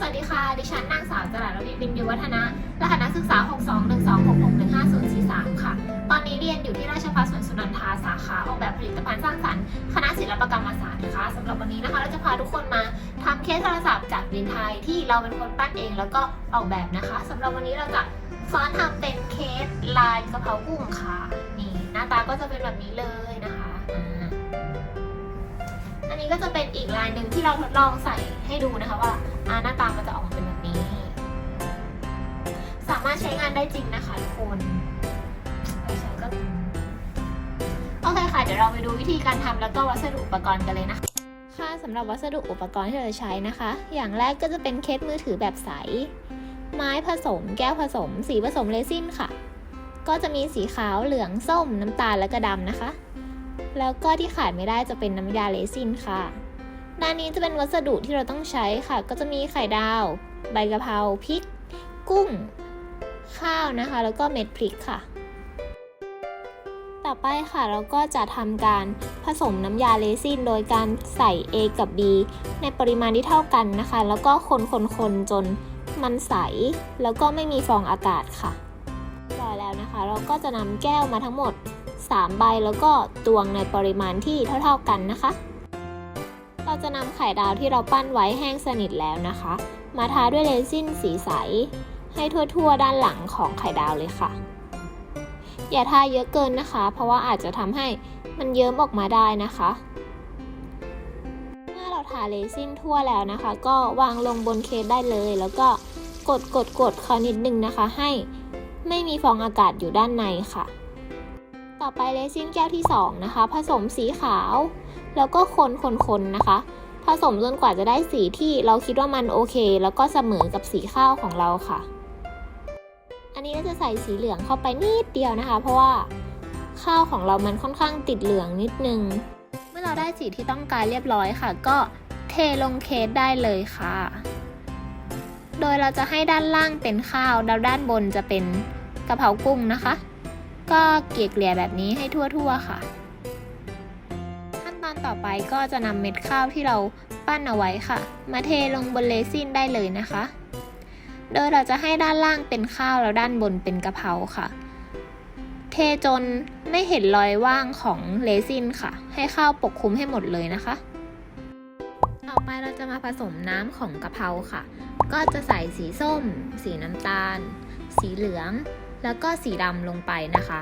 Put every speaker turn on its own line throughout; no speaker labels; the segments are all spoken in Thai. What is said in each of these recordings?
สวัสดีค่ะ ดิฉันนางสาวจรัสรวิบินยุวัฒนะ รหัสนักศึกษา 62126615043 ค่ะ ตอนนี้เรียนอยู่ที่ราชภัฏสวนสุนันทาสาขาออกแบบผลิตภัณฑ์สร้างสรรค์ คณะศิลปกรรมศาสตร์นะคะสำหรับวันนี้นะคะเราจะพาทุกคนมาทำเคสโทรศัพท์จากดินไทยที่เราเป็นคนปั้นเองแล้วก็ออกแบบนะคะสำหรับวันนี้เราจะสอนทำเป็นเคสลายกระเพรากุ้งค่ะ นี่หน้าตาก็จะเป็นแบบนี้เลยนะคะอันนี้ก็จะเป็นอีกลายหนึ่งที่เราทดลองใส่ให้ดูนะคะว่า อ่าหน้าตามันจะออกมาเป็นแบบนี้ สามารถใช้งานได้จริงนะคะทุกคนไม่ใช้ก็โอเคค่ะ เดี๋ยวเราไปดูวิธีการทำแล้วก็วัสดุอุปกรณ์กันเลยนะคะค่ะสำหรับวัสดุอุปกรณ์ที่เราจะใช้นะคะ อย่างแรกก็จะเป็นเคสมือถือแบบใส ไม้ผสม แก้วผสม สีผสมเรซินค่ะ ก็จะมีสีขาวเหลืองส้มน้ำตาลและก็ดำนะคะ แล้วก็ที่ขาดไม่ได้จะเป็นน้ำยาเรซินค่ะ ด้านนี้จะเป็นวัสดุที่เราต้องใช้ค่ะ ก็จะมีไข่ดาว ใบกะเพราพริก กุ้ง ข้าวนะคะ แล้วก็เม็ดพริกค่ะ ต่อไปค่ะเราก็จะทำการผสมน้ำยาเรซินโดยการใส่ A กับ B ในปริมาณที่เท่ากันนะคะ แล้วก็คนๆๆจนมันใส แล้วก็ไม่มีฟองอากาศค่ะเรียบร้อยแล้วนะคะ เราก็จะนำแก้วมาทั้งหมด 3 ใบแล้วก็ตวงในปริมาณที่เท่าๆกันนะคะ เราจะนำไข่ดาวที่เราปั้นไว้แห้งสนิทแล้วนะคะ มาทาด้วยเรซินสีใส ให้ทั่วๆ ด้านหลังของไข่ดาวเลยค่ะ อย่าทาเยอะเกินนะคะ เพราะว่าอาจจะทำให้มันเยิ้มออกมาได้นะคะเมื่อเราทาเรซินทั่วแล้วนะคะ ก็วางลงบนเคสได้เลย แล้วก็กดกดกดเขานิดนึงนะคะ ให้ไม่มีฟองอากาศอยู่ด้านในค่ะ ต่อไปเรซินแก้วที่ 2 นะคะ ผสมสีขาว แล้วก็คนคนคนนะคะ ผสมจนกว่าจะได้สีที่เราคิดว่ามันโอเค แล้วก็เสมอกับสีข้าวของเราค่ะ อันนี้ก็จะใส่สีเหลืองเข้าไปนิดเดียวนะคะ เพราะว่าข้าวของเรามันค่อนข้างติดเหลืองนิดนึง เมื่อเราได้สีที่ต้องการเรียบร้อยค่ะ ก็เทลงเคสได้เลยค่ะ โดยเราจะให้ด้านล่างเป็นข้าวแล้วด้านบนจะเป็นกะเพรากุ้งนะคะ ก็เกลี่ยๆแบบนี้ให้ทั่วๆค่ะ อนต่อไปก็จะนำเม็ดข้าวที่เราปั้นเอาไว้ค่ะ มาเทลงบนเรซินได้เลยนะคะ โดยเราจะให้ด้านล่างเป็นข้าวแล้วด้านบนเป็นกะเพราค่ะ เทจนไม่เห็นรอยว่างของเรซินค่ะ ให้ข้าวปกคลุมให้หมดเลยนะคะ ต่อไปเราจะมาผสมน้ำของกะเพราค่ะ ก็จะใส่สีส้ม สีน้ำตาล สีเหลือง แล้วก็สีดำลงไปนะคะ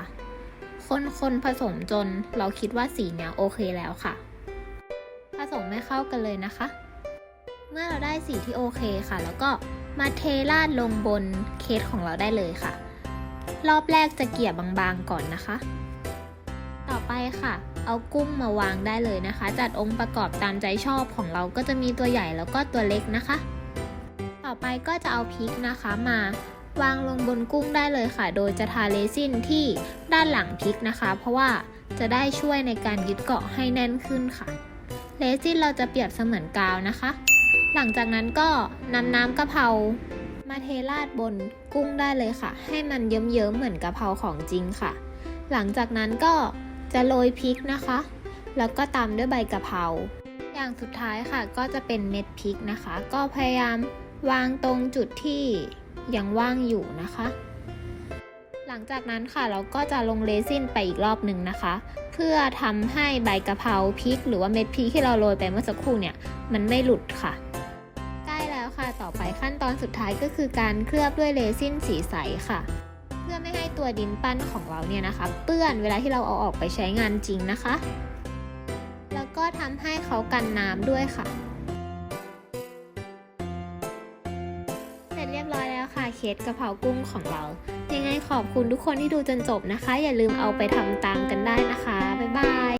คนคนผสมจนเราคิดว่าสีเนี้ยโอเคแล้วค่ะ ผสมให้เข้ากันเลยนะคะ เมื่อเราได้สีที่โอเคค่ะ แล้วก็มาเทราดลงบนเคสของเราได้เลยค่ะ รอบแรกจะเกี่ยบางๆก่อนนะคะ ต่อไปค่ะ เอากุ้งมาวางได้เลยนะคะ จัดองค์ประกอบตามใจชอบของเราก็จะมีตัวใหญ่แล้วก็ตัวเล็กนะคะ ต่อไปก็จะเอาพริกนะคะมา วางลงบนกุ้งได้เลยค่ะ โดยจะทาเรซินที่ด้านหลังพริกนะคะ เพราะว่าจะได้ช่วยในการยึดเกาะให้แน่นขึ้นค่ะเรซินเราจะเปรียบเสมือนกาวนะคะ หลังจากนั้นก็นำน้ำกะเพรามาเทราดบนกุ้งได้เลยค่ะ ให้มันเยิ้มๆเหมือนกะเพราของจริงค่ะ หลังจากนั้นก็จะโรยพริกนะคะ แล้วก็ตามด้วยใบกะเพราอย่างสุดท้ายค่ะก็จะเป็นเม็ดพริกนะคะ ก็พยายามวางตรงจุดที่ ยังว่างอยู่นะคะ หลังจากนั้นค่ะเราก็จะลงเรซินไปอีกรอบหนึ่งนะคะ เพื่อทำให้ใบกะเพราพริก หรือว่าเม็ดพริกที่เราโรยไปเมื่อสักครู่เนี่ยมันไม่หลุดค่ะใกล้แล้วค่ะต่อไปขั้นตอนสุดท้ายก็คือการเคลือบด้วยเรซินสีใสค่ะ เพื่อไม่ให้ตัวดินปั้นของเราเนี่ยนะคะ เปื้อนเวลาที่เราเอาออกไปใช้งานจริงนะคะ แล้วก็ทำให้เขากันน้ำด้วยค่ะ สร็จเรียบร้อยแล้วค่ะเคสกะเพรากุ้งของเรา ยังไงขอบคุณทุกคนที่ดูจนจบนะคะ อย่าลืมเอาไปทำตามกันได้นะคะ บ๊ายบาย